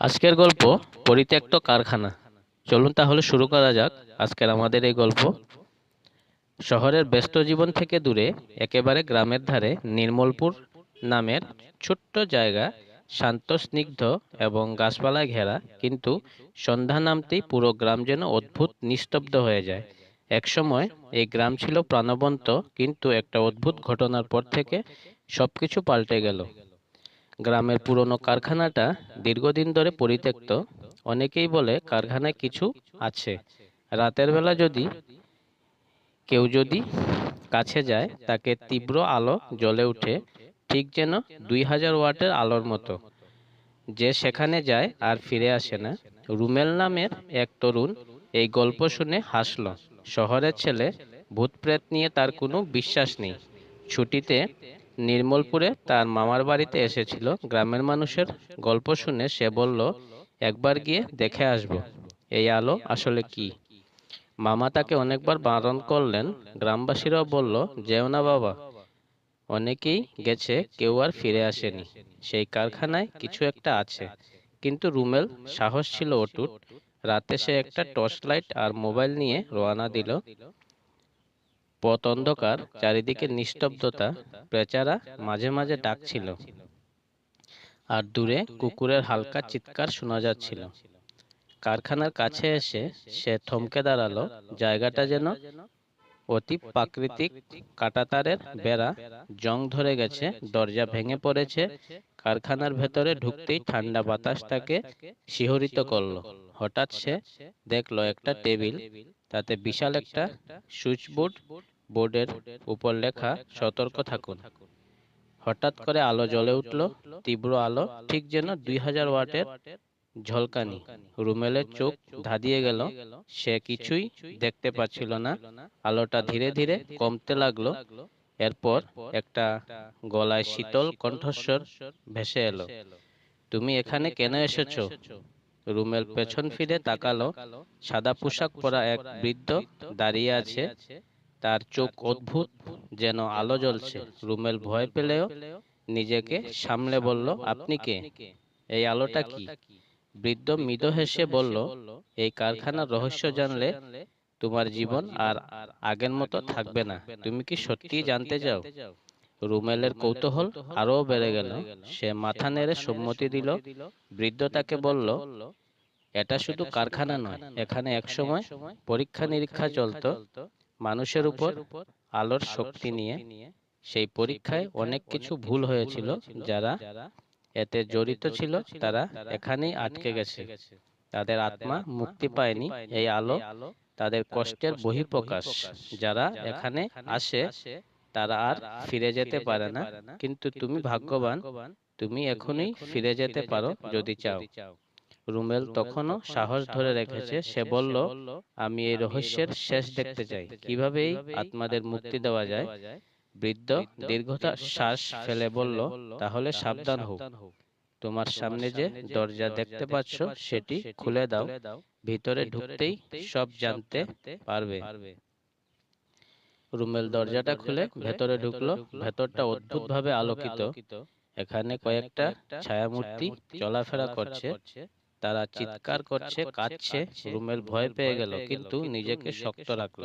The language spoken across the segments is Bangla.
আজকের গল্প পরিত্যক্ত কারখানা। চলুন তাহলে শুরু করা যাক আজকের আমাদের এই গল্প। শহরের ব্যস্ত জীবন থেকে দূরে, একেবারে গ্রামের ধারে, নির্মলপুর নামের ছোট্ট জায়গা, শান্ত, স্নিগ্ধ এবং গাছপালায় ঘেরা, কিন্তু সন্ধ্যা নামতেই পুরো গ্রাম যেন অদ্ভুত নিস্তব্ধ হয়ে যায়। একসময় এই গ্রাম ছিল প্রাণবন্ত, কিন্তু একটা অদ্ভুত ঘটনার পর থেকে সবকিছু পাল্টে গেল। গ্রামের পুরনো কারখানাটা দীর্ঘদিন ধরে পরিত্যক্ত। অনেকেই বলে কারখানায় কিছু আছে। রাতের বেলা যদি কেউ যদি কাছে যায়, তাকে তীব্র আলো জ্বলে ওঠে, ঠিক যেন দুই হাজার ওয়াটের আলোর মতো। যে সেখানে যায় আর ফিরে আসে না। রুমেল নামের এক তরুণ এই গল্প শুনে হাসল। শহরের ছেলে ভূতপ্রেত নিয়ে তার কোনো বিশ্বাস নেই। ছুটিতে নির্মলপুরে তার মামার বাড়িতে এসেছিল। গ্রামের মানুষের গল্প শুনে সে বলল, একবার গিয়ে দেখে আসব। এই আলো আসলে কি? মামা তাকে অনেকবার বারণ করলেন। গ্রামবাসীরাও বলল, যেও না বাবা। অনেকেই গেছে, কেউ আর ফিরে আসেনি। সেই কারখানায় কিছু একটা আছে। কিন্তু রুমেল সাহস ছিল অটুট। রাতে সে একটা টর্চ লাইট আর মোবাইল নিয়ে রওনা দিল। পথ অন্ধকার, চারিদিকে নিস্তব্ধতা, বেচারা মাঝে মাঝে ডাকছিল। আর দূরে কুকুরের হালকা চিৎকার শোনা যাচ্ছিল। কারখানার কাছে এসে সে থমকে দাঁড়াল, জায়গাটা যেন অতি প্রাকৃতিক। কাটাতারের বেড়া জং ধরে গেছে, দরজা ভেঙে পড়েছে। কারখানার ভেতরে ঢুকতেই ঠান্ডা বাতাস তাকে শিহরিত করল। হঠাৎ সে দেখল একটা টেবিল, তাতে বিশাল একটা সুইচবোর্ড বোর্ডের উপর লেখা সতর্ক থাকুন। হঠাৎ করে আলো জ্বলে উঠল, তীব্র আলো, ঠিক যেন দুই হাজার ওয়াটের ঝলকানি। রুমেলের চোখ ধাঁধিয়ে গেল, সে কিছুই দেখতে পাচ্ছিল না। আলোটা ধীরে ধীরে কমতে লাগল, এরপর একটা গলায় শীতল কণ্ঠস্বর ভেসে এলো, তুমি এখানে কেন এসেছ? রুমেল পেছন ফিরে তাকালো, সাদা পোশাক পরা এক বৃদ্ধ দাঁড়িয়ে আছে তার চোখ অদ্ভুত যেন আলো জ্বলছে। রুমেল ভয় পেলেও নিজেকে সামলে বলল আপনি কে? এই আলোটা কি? বৃদ্ধ মৃদু হেসে বলল এই কারখানার রহস্য জানলে তোমার জীবন আর আগের মতো থাকবে না। তুমি কি সত্যি জানতে চাও রুমেলের কৌতূহল আরও বেড়ে গেল। সে মাথা নেড়ে সম্মতি দিল। বৃদ্ধ তাকে বলল এটা শুধু কারখানা নয় এখানে একসময় পরীক্ষা নিরীক্ষা চলতো। মানুষের উপর আলোর শক্তি নিয়ে সেই পরীক্ষায় অনেক কিছু ভুল হয়েছিল যারা এতে জড়িত ছিল তারা এখানেই আটকে গেছে। তাদের আত্মা মুক্তি পায়নি এই আলো তাদের কষ্টের বহিঃপ্রকাশ। যারা এখানে আসে তারা আর ফিরে যেতে পারে না। কিন্তু তুমি ভাগ্যবান তুমি এখনই ফিরে যেতে পারো যদি চাও। রুমেল তখনও সাহস ধরে রেখেছে সে বলল আমি এই রহস্যের শেষ দেখতে চাই। কীভাবে এই আত্মাদের মুক্তি দেওয়া যায়? বৃদ্ধ দীর্ঘতা শ্বাস ফেলে বলল তাহলে সাবধান হোক। তোমার সামনে যে দরজা দেখতে পাচ্ছ সেটি খুলে দাও। ভিতরে ঢুকতেই সব জানতে পারবে। রুমেল দরজাটা খুলে ভেতরে ঢুকলো। ভেতরটা অদ্ভুতভাবে আলোকিত। এখানে কয়েকটা ছায়ামূর্তি চলাফেরা করছে। তারা চিৎকার করছে কাঁদছে রুমেল ভয় পেয়ে গেল কিন্তু নিজেকে শক্ত রাখল।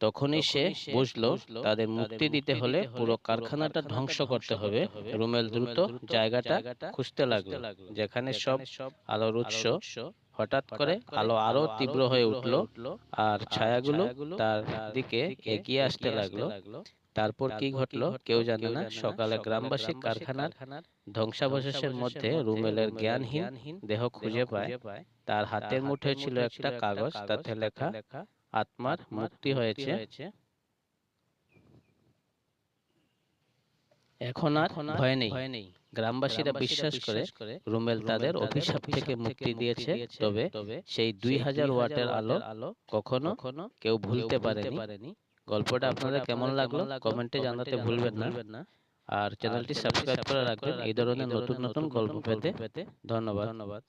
তখনই সে বুঝলো তাদের মুক্তি দিতে হলে পুরো কারখানাটা ধ্বংস করতে হবে। রুমেল দ্রুত জায়গাটা খুঁজতে লাগল যেখানে সব আলোর উৎস হঠাৎ করে আলো আরও তীব্র হয়ে উঠল আর ছায়াগুলো তার দিকে এগিয়ে আসতে লাগল। তারপর কি ঘটলো? কেউ জানে না। সকালে গ্রামবাসী কারখানার ধ্বংসাবশেষের মধ্যে রুমেলের জ্ঞানহীন দেহ খুঁজে পায়। তার হাতের মুঠে ছিল একটা কাগজ। তাতে লেখা আত্মার মুক্তি হয়েছে। এখন আর ভয় নেই। গ্রামবাসীরা বিশ্বাস করে রুমেল তাদের অভিশাপ থেকে মুক্তি দিয়েছে তবে সেই দুই হাজার ওয়াটের আলো কখনো কেউ ভুলতে পারেনি। গল্পটা আপনাদের কেমন লাগল? কমেন্টে জানাতে ভুলবেন না। আর চ্যানেলটি সাবস্ক্রাইব করে রাখবেন এই ধরনের নতুন নতুন গল্প পেতে ধন্যবাদ। ধন্যবাদ।